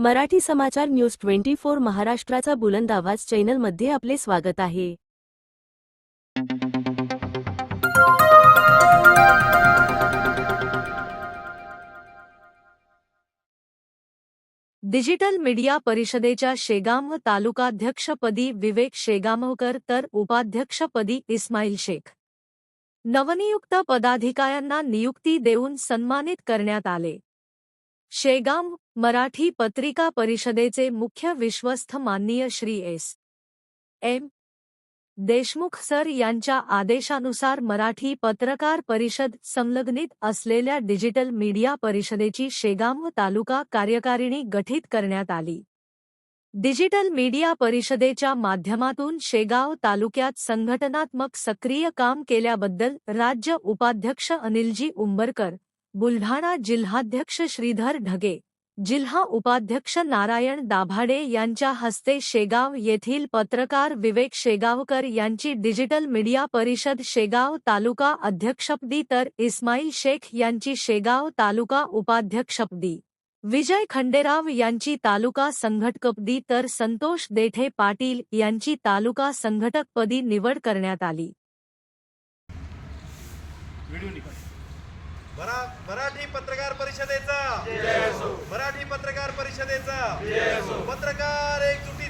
मराठी समाचार news twenty four महाराष्ट्राचा बुलंद आवाज चॅनलमध्ये आपले स्वागत आहे. डिजिटल मीडिया परिषदेच्या शेगाव तालुकाध्यक्षपदी विवेक शेगामकर तर उपाध्यक्षपदी इस्माईल शेख. नवनियुक्त पदाधिकाऱ्यांना नियुक्ती देऊन सन्मानित करण्यात आले. शेगाव मराठी पत्रिका परिषदेचे मुख्य विश्वस्त माननीय Shri S. M. Deshmukh sir यांच्या आदेशानुसार मराठी पत्रकार परिषद संलग्नित असलेल्या डिजिटल मीडिया परिषदेची शेगाव तालुका कार्यकारिणी गठीत करण्यात आली. डिजिटल मीडिया परिषदेच्या माध्यमातून शेगाव तालुक्यात संघटनात्मक सक्रिय काम केल्याबद्दल राज्य उपाध्यक्ष अनिलजी उंबरकर बुलढाणा जिल्हाध्यक्ष श्रीधर ढगे जिल्हा उपाध्यक्ष नारायण दाभाडे यांच्या हस्ते शेगाव येथील पत्रकार विवेक शेगावकर यांची डिजिटल मीडिया परिषद शेगाव तालुका अध्यक्षपदी तर इस्माईल शेख यांची शेगाव तालुका उपाध्यक्षपदी विजय खंडेराव यांची तालुका संघटकपदी तर संतोष देठे पाटील यांची तालुका संघटकपदी निवड करण्यात आली. व्हिडिओ निकाल. मरा मराठी पत्रकार परिषदेचा. मराठी पत्रकार परिषदेचा. पत्रकार एकजुटीचा.